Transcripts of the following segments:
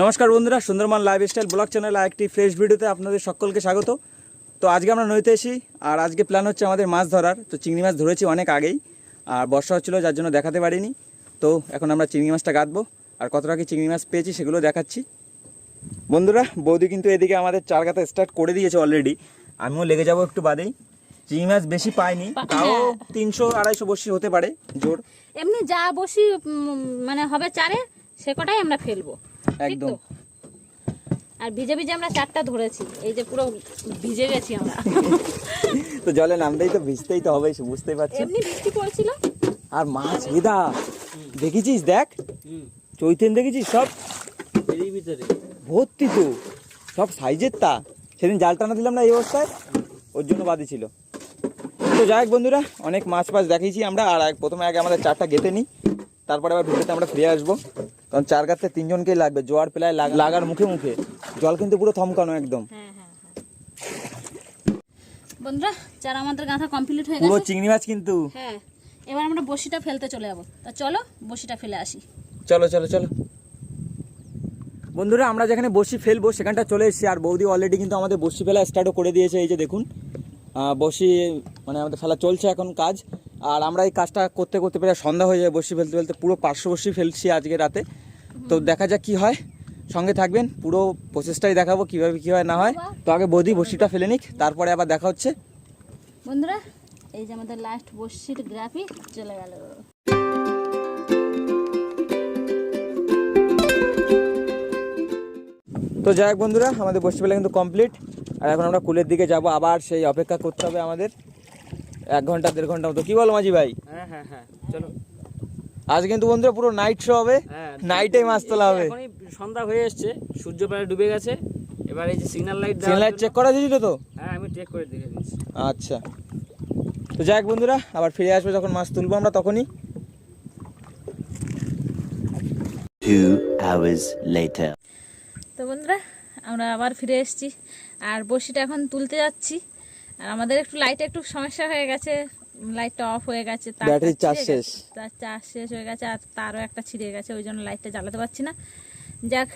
নমস্কার বন্ধুরা Sundarban lifestyle blog channel একটি ফ্রেশ ভিডিওতে আপনাদের সকলকে স্বাগত। তো আজকে আমরা নদীতে এসি আর আজকে প্ল্যান হচ্ছে আমাদের মাছ ধরার। তো চিংড়ি মাছ ধরেছি অনেক আগেই আর বর্ষা হচ্ছিল যার জন্য দেখাতে পারিনি। তো এখন আমরা চিংড়ি মাছটা গাঁথবো আর কতটা কি চিংড়ি মাছ পেয়েছি সেগুলো দেখাচ্ছি। বন্ধুরা বৌদি কিন্তু এদিকে আমাদের চার গাথা স্টার্ট করে দিয়েছে অলরেডি আমিও লেগে যাব একটু বাদেই। চিংড়ি মাছ বেশি পাইনি তাও হ্যাঁ। তিনশো আড়াইশো বসি হতে পারে জোর। এমনি যা বসি মানে হবে চারে সে কটাই আমরা ফেলব। একদম। আর ভিজে ভিজে আমরা চারটা ধরেছি। এই যে পুরো ভিজে গেছি আমরা। তো জলে নামতেই তো ভিজতেই তো হবেই বুঝতেই পারছেন? এমনি বৃষ্টি পড়ছিল? আর মাছ গেদা দেখেছিস দেখ? চৈতেন দেখেছিস সব? এরই ভিতরে। ভর্তি তো। সব সাইজের তা। সেদিন জাল টানা দিলাম না এই অবস্থায়? ওর জন্য বাদি ছিল। তো যাই হোক বন্ধুরা অনেক মাছ ফাছ দেখিয়েছি আমরা। আর এক- প্রথমে আগে আমাদের চারটা গেতে নিই। তারপরে আবার ভিডিওতে আমরা ফিরে আসব। কারণ চার গাছতে তিনজনকেই লাগবে জোয়ার প্রায় লাগার মুখে মুখে। জল কিন্তু পুরো থমকানো একদম। হ্যাঁ হ্যাঁ হ্যাঁ। বন্ধুরা চার আমাদের গাঁথা কমপ্লিট হয়ে পুরো গেছে। চিংড়ি মাছ কিন্তু। হ্যাঁ এবার আমরা বসিটা ফেলতে চলে যাব। তা চলো বসিটা ফেলে আসি। চলো চলো চলো। বন্ধুরা আমরা যেখানে বসি ফেলব সেখানটা চলে এসেছি। আর বৌদি অলরেডি কিন্তু আমাদের বসি ফেলা স্টার্টও করে দিয়েছে। এই যে দেখুন আহ, বসি মানে আমাদের ফেলা চলছে এখন কাজ। আর আমরা এই কাজটা করতে করতে প্রায় সন্ধ্যা হয়ে যায় বসি ফেলতে ফেলতে পুরো পাঁচশো বসি ফেলছি আজকে রাতে। তো দেখা যাক কি হয়। সঙ্গে থাকবেন পুরো প্রসেসটাই দেখাবো কীভাবে কি হয় না হয়। তো আগে বৌদি বসিটা ফেলে নিক তারপরে আবার দেখা হচ্ছে। বন্ধুরা এই যে আমাদের লাস্ট বসির গ্রাফি চলে গেল। তো যাই হোক বন্ধুরা আমাদের বসি ফেলা কিন্তু কমপ্লিট আর এখন আমরা কুলের দিকে যাব আবার সেই অপেক্ষা করতে হবে আমাদের। এক ঘণ্টা দেড় ঘণ্টা মতো। কি বল মাঝি ভাই? হ্যাঁ হ্যাঁ হ্যাঁ চলো। আজ কিন্তু বন্ধুরা পুরো নাইট শো হবে। হ্যাঁ নাইটে মাছ তোলা হবে। সন্ধ্যা হয়ে এসছে সূর্য প্রায় ডুবে গেছে। এবার এই যে signal light signal light check করা হয়েছিল তো? হ্যাঁ আমি চেক করে দেখে দিচ্ছি আচ্ছা। তো যাই হোক বন্ধুরা আবার ফিরে আসবে যখন মাছ তুলবো আমরা তখনই। Two hours later. তো বন্ধুরা আমরা আবার ফিরে এসেছি। আর বসিটা এখন তুলতে যাচ্ছি। আর আমাদের একটু লাইটে একটু সমস্যা হয়ে গেছে লাইটটা অফ হয়ে গেছে তারটা ব্যাটারির চার্জ শেষ। তার চার্জ শেষ হয়ে গেছে আর তারও একটা ছিঁড়ে গেছে ওই জন্য লাইটটা জ্বালাতে পারছি না। যাক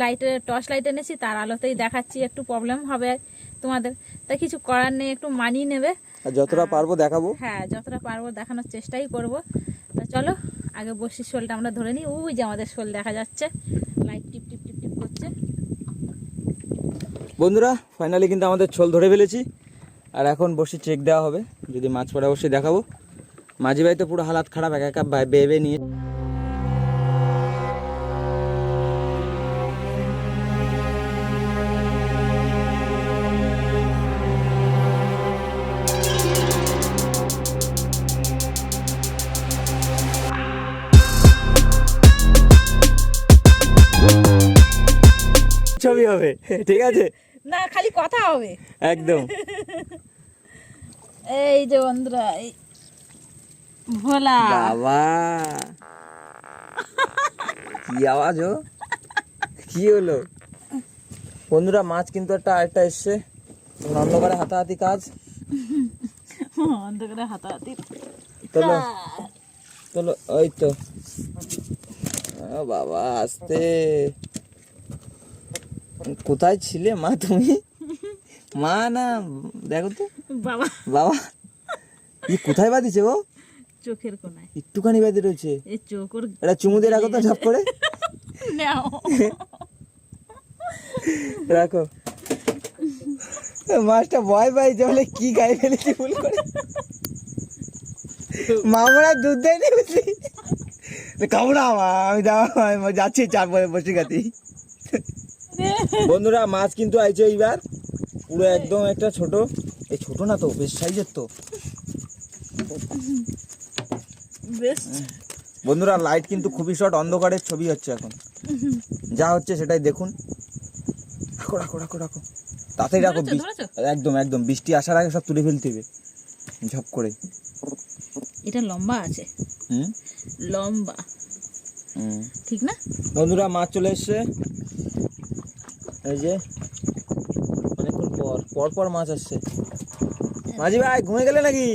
লাইটে টর্চ লাইট এনেছি তার আলোতেই দেখাচ্ছি একটু প্রবলেম হবে তোমাদের। তাই কিছু করার নেই একটু মানিয়ে নেবে। যতটা পারব দেখাবো। হ্যাঁ যতটা পারব দেখানোর চেষ্টাই করব। তা চলো আগে বসির শোলটা আমরা ধরে নিই। ওই যে আমাদের শোল দেখা যাচ্ছে লাইট টিপ টিপ টিপ টিপ করছে। বন্ধুরা ফাইনালি কিন্তু আমাদের ছোল ধরে ফেলেছি। আর এখন বসে চেক দেওয়া হবে। যদি মাছ পড়ে অবশ্যই দেখাবো। মাঝি ভাই তো পুরো হালাত খারাপ, একা একা বা- বেয়ে বেয়ে নিয়ে ছবি হবে, ঠিক আছে? না খালি কথা হবে। একদম। এই যে বন্ধুরা এই ভোলা। বাবা। কি আওয়াজ ও কি হলো? বন্ধুরা মাছ কিন্তু একটা আরেকটা এসছে। অন্ধকারে হাতাহাতি কাজ। অন্ধকারে হাতাহাতি চলো। চলো ওই তো। ও বাবা আসতে। কোথায় ছিলে মা তুমি? মা না দেখো তো। বাবা। বাবা। ই কোথায় বাঁধিছে গো? চোখের কোনায়। একটুখানি বেঁধে রয়েছে। এই চোখ ওর এটা চুমু দিয়ে রাখো তো ঝপ করে। নাও। রাখো। মাছটা ভয় পাই যে বলে কি গায়ে ফেলেছি ভুল করে। মামরা দুধ দেয় নি বুঝলি? কামড়া মা আমি যাওয়া যাচ্ছি চার পরে বসে গেছি। বন্ধুরা মাছ কিন্তু আইছে এইবার। পুরো একদম একটা ছোট। এই ছোট না তো বেশ সাইজের তো। বেশ। বন্ধুরা লাইট কিন্তু খুবই শর্ট অন্ধকারের ছবি হচ্ছে এখন। যা হচ্ছে সেটাই দেখুন। রাখো রাখো রাখো রাখো। তাতেই রাখো একদম একদম। বৃষ্টি আসার আগে সব তুলে ফেলতে হবে। ঝপ করে। এটা লম্বা আছে। হুম? লম্বা। হুম। ঠিক না? বন্ধুরা মাছ চলে এসছে। এই যে অনেকক্ষণ পর পর পর মাছ আসছে। মাঝি ভাই ঘুমিয়ে গেলে নাকি?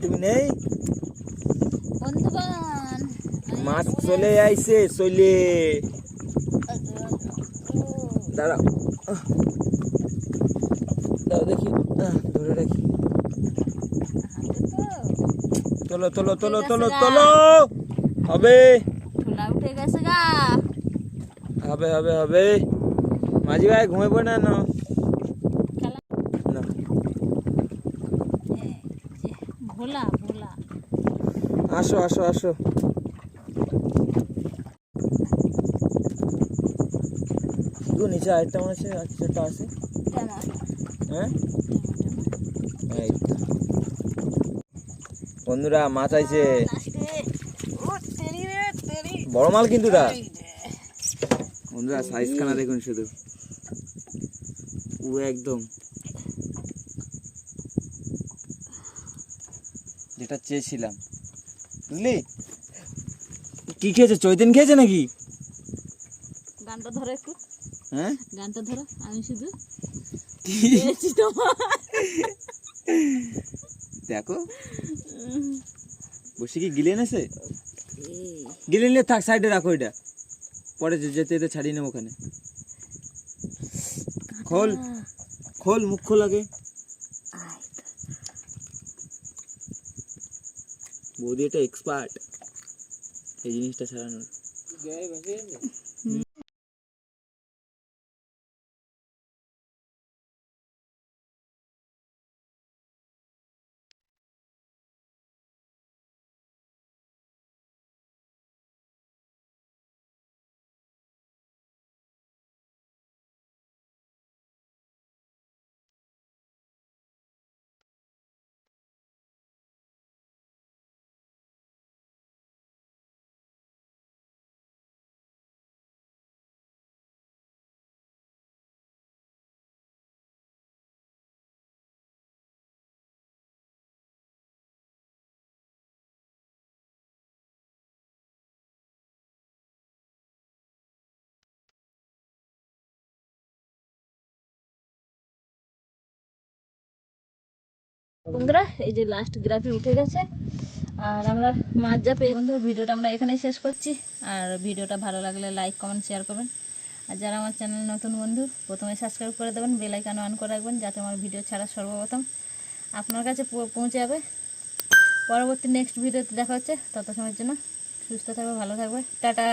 তুমি নেই? মাছ চলে আইছে চলে। দাঁড়াও। দাঁড়াও দেখি। ধরে রাখি। তোলো তোলো তোলো তোলো তোলো। হবে। হবে হবে হবে মাঝি ভাই ঘুমে পড়ে না না? ভোলা ভোলা। আসো আসো আসো। গো নিচে আরেকটা মনে হচ্ছে আর আছে। হ্যাঁ? এই বন্ধুরা মাছ আইছে বড় মাল কিন্তু এটা বন্ধুরা সাইজ খানা দেখুন শুধু। ও একদম। যেটা চেয়েছিলাম। বুঝলি? কি খেয়েছে? চৈতেন খেয়েছে নাকি? গানটা ধরো একটু। হ্যাঁ? গানটা ধরো আমি শুধু দেখো। বসে কি গিলে এনেছে? গিলে নিলে থাক সাইডে রাখো এটা। পরে যেতে যেতে ছাড়িয়ে নেব ওখানে। খোল খোল, মুখ খোল আগে। বৌদি এটা এক্সপার্ট এই জিনিসটা ছাড়ানোর। বন্ধুরা, এই যে লাস্ট গ্রাফি উঠে গেছে। আর আমরা মাছ যা পেয়ে বন্ধুরা, ভিডিওটা আমরা এখানেই শেষ করছি। আর ভিডিওটা ভালো লাগলে লাইক কমেন্ট শেয়ার করবেন। আর যারা আমার চ্যানেল নতুন বন্ধু, প্রথমে সাবস্ক্রাইব করে দেবেন বেলাইকান অন করে রাখবেন, যাতে আমার ভিডিও ছাড়া সর্বপ্রথম আপনার কাছে পৌঁছে যাবে। পরবর্তী নেক্সট ভিডিওতে দেখা হচ্ছে। তত সময়ের জন্য সুস্থ থাকবে, ভালো থাকবে। টাটা!